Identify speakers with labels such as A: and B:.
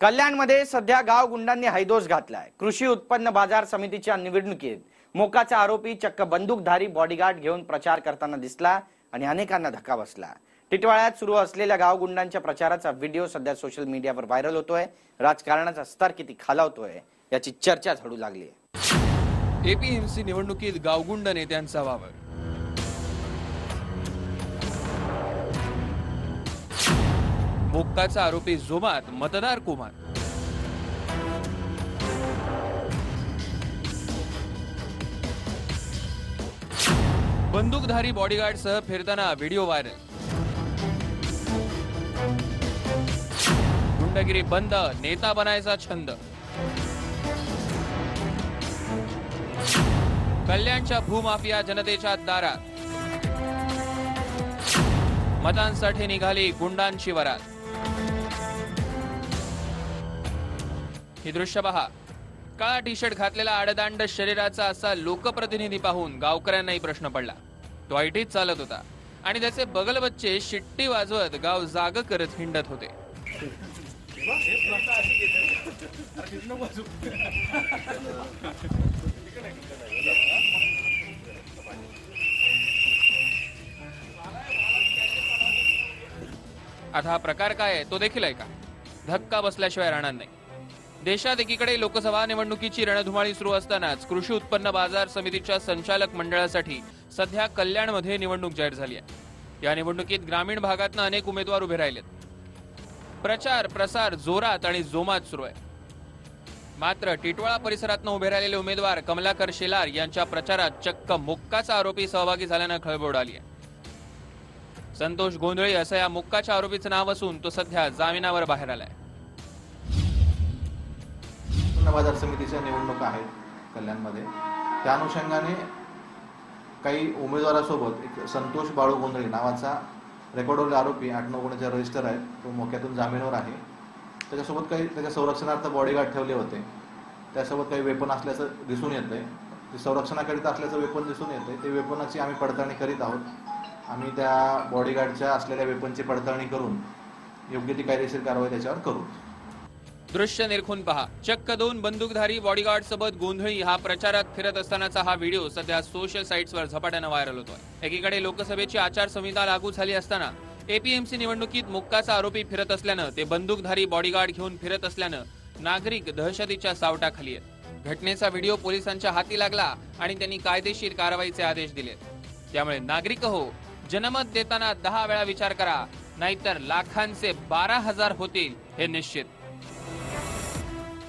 A: कल्याणमध्ये सध्या गाव गुंडांनी हैदोस घातलाय. कृषी उत्पन्न बाजार समितीच्या निवडणुकीत मोकाचा आरोपी चक्क बंदूकधारी बॉडीगार्ड घेऊन प्रचार करताना दिसला आणि अनेकांना धक्का बसला. टिटवाळ्यात सुरू असलेल्या गाव गुंडांच्या प्रचाराचा व्हिडिओ सध्या सोशल मीडियावर व्हायरल होतोय. राजकारणाचा स्तर किती खालावतोय याची चर्चा झडू लागली आहे
B: एपीएमसी निवडणुकीत गावगुंड नेत्यांचा वावर. मोक्काचा आरोपी जोमात मतदार कुमार. बंदूकधारी बॉडीगार्ड सह फिरताना व्हिडिओ व्हायरल. गुंडगिरी बंद नेता बनायचा छंद. कल्याणच्या भूमाफिया जनतेच्या दारात. मतांसाठी निघाली गुंडांची वरात. ही दृश्य पहा. काळा टी शर्ट घातलेला आडदांड शरीराचा असा लोकप्रतिनिधी पाहून गावकऱ्यांनाही प्रश्न पडला. तो आयटीत चालत होता आणि त्याचे बगल बच्चे शिट्टी वाजवत गाव जाग करत हिंडत होते. आता हा प्रकार काय आहे? तो देखील ऐका. धक्का बसल्याशिवाय राहणार नाही. देशात एकीकडे लोकसभा निवडणुकीची रणधुमाळी सुरू असतानाच कृषी उत्पन्न बाजार समितीच्या संचालक मंडळासाठी सध्या कल्याणमध्ये निवडणूक जाहीर झाली आहे. या निवडणुकीत ग्रामीण भागातनं अनेक उमेदवार उभे राहिलेत. प्रचार प्रसार जोरात आणि जोमात सुरू आहे. मात्र टिटवाळा परिसरातनं उभे राहिलेले उमेदवार कमलाकर शेलार यांच्या प्रचारात चक्क मुक्काचा आरोपी सहभागी झाल्यानं खळबळ आली आहे. संतोष गोंधळी असं या मुक्काच्या आरोपीचं नाव असून तो सध्या जामिनावर बाहेर आलाय.
C: कृष्ण बाजार समितीच्या निवडणुका आहेत कल्याणमध्ये. त्या अनुषंगाने काही उमेदवारासोबत एक संतोष बाळू गोंधळी नावाचा रेकॉर्डवरील आरोपी आठ नऊ गुणाचा रजिस्टर आहे तो मोक्यातून जामीनवर आहे. त्याच्यासोबत काही त्याच्या संरक्षणार्थ बॉडीगार्ड ठेवले होते. त्यासोबत काही वेपन असल्याचं दिसून येतंय. ते संरक्षणाकरिता असल्याचं वेपन दिसून येतंय. ते वेपनाची आम्ही पडताळणी करीत आहोत. आम्ही त्या बॉडीगार्डच्या असलेल्या वेपनची पडताळणी करून योग्य ती कायदेशीर कारवाई त्याच्यावर करू.
B: दृश्य निरखून पहा. चक्क दोन बंदूकधारी बॉडीगार्ड सोबत गोंधळी हा प्रचारात फिरत असतानाचा हा व्हिडिओ सध्या सोशल साईट्सवर झपाट्यानं व्हायरल होतोय. एकीकडे लोकसभेची आचारसंहिता लागू झाली असताना एपीएमसी निवडणुकीत मुक्काचा आरोपी फिरत असल्यानं ते बंदूकधारी बॉडीगार्ड घेऊन फिरत असल्यानं नागरिक दहशतीच्या सावटाखाली आहेत. घटनेचा व्हिडिओ पोलिसांच्या हाती लागला आणि त्यांनी कायदेशीर कारवाईचे आदेश दिले त्यामुळे नागरिक हो जनमत देताना दहा वेळा विचार करा नाहीतर लाखांचे बारा हजार होतील हे निश्चित.